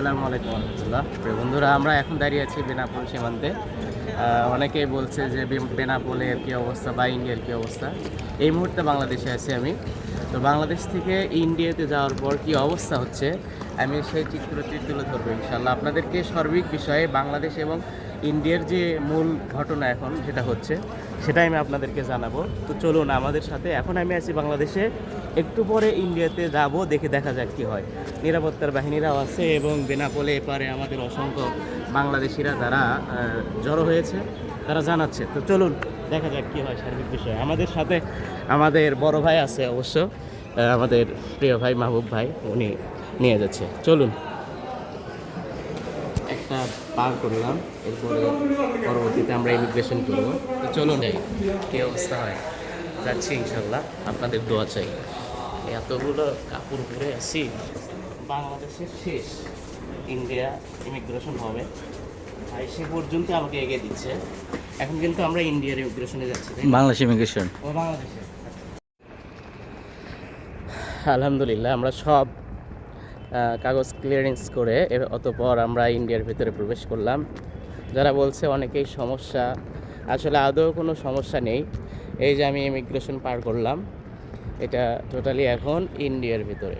আসসালামু আলাইকুম রহমতুল্লাহ। প্রিয় বন্ধুরা, আমরা এখন দাঁড়িয়ে আছি বেনাপোল সীমান্তে। অনেকেই বলছে যে বেনাপোলের কী অবস্থা বা ইন্ডিয়ার কী অবস্থা? এই মুহূর্তে বাংলাদেশে আছি আমি। তো বাংলাদেশ থেকে ইন্ডিয়াতে যাওয়ার পর কী অবস্থা হচ্ছে, আমি সেই চিত্রটি তুলে ধরবো ইনশাল্লাহ আপনাদেরকে সার্বিক বিষয়ে বাংলাদেশ এবং ইন্ডিয়ার যে মূল ঘটনা এখন সেটা হচ্ছে সেটাই আমি আপনাদেরকে জানাব। তো চলুন, আমাদের সাথে এখন আমি আছি বাংলাদেশে। একটু পরে ইন্ডিয়াতে যাব, দেখে দেখা যাক কি হয়। নিরাপত্তার বাহিনীরাও আছে এবং বেনাপোলে এপারে আমাদের অসংখ্য বাংলাদেশিরা যারা জড়ো হয়েছে, তারা জানাচ্ছে। তো চলুন, দেখা যাক কি হয় সার্বিক বিষয়ে। আমাদের সাথে আমাদের বড় ভাই আছে অবশ্য আমাদের প্রিয় ভাই মাহবুব ভাই, উনি নিয়ে যাচ্ছে। চলুন। একটা পার করলাম। এরপরে পরবর্তীতে আমরা ইমিগ্রেশন করব। তো চলুন যাই কী অবস্থা হয়? যাচ্ছি ইনশাল্লাহ আপনাদের দোয়া চাই। এতগুলো কাপড় পরে আছি। বাংলাদেশের শেষ ইন্ডিয়া ইমিগ্রেশন হবে। আর সে পর্যন্ত আমাকে এগিয়ে দিচ্ছে। এখন কিন্তু আমরা ইন্ডিয়ার ইমিগ্রেশনে যাচ্ছি বাংলাদেশ ইমিগ্রেশন ও বাংলাদেশে। আলহামদুলিল্লাহ আমরা সব কাগজ ক্লিয়ারেন্স করে অতপর আমরা ইন্ডিয়ার ভিতরে প্রবেশ করলাম। যারা বলছে অনেকেই সমস্যা, আসলে আদৌ কোনো সমস্যা নেই। এই যে আমি ইমিগ্রেশন পার করলাম, এটা টোটালি এখন ইন্ডিয়ার ভিতরে।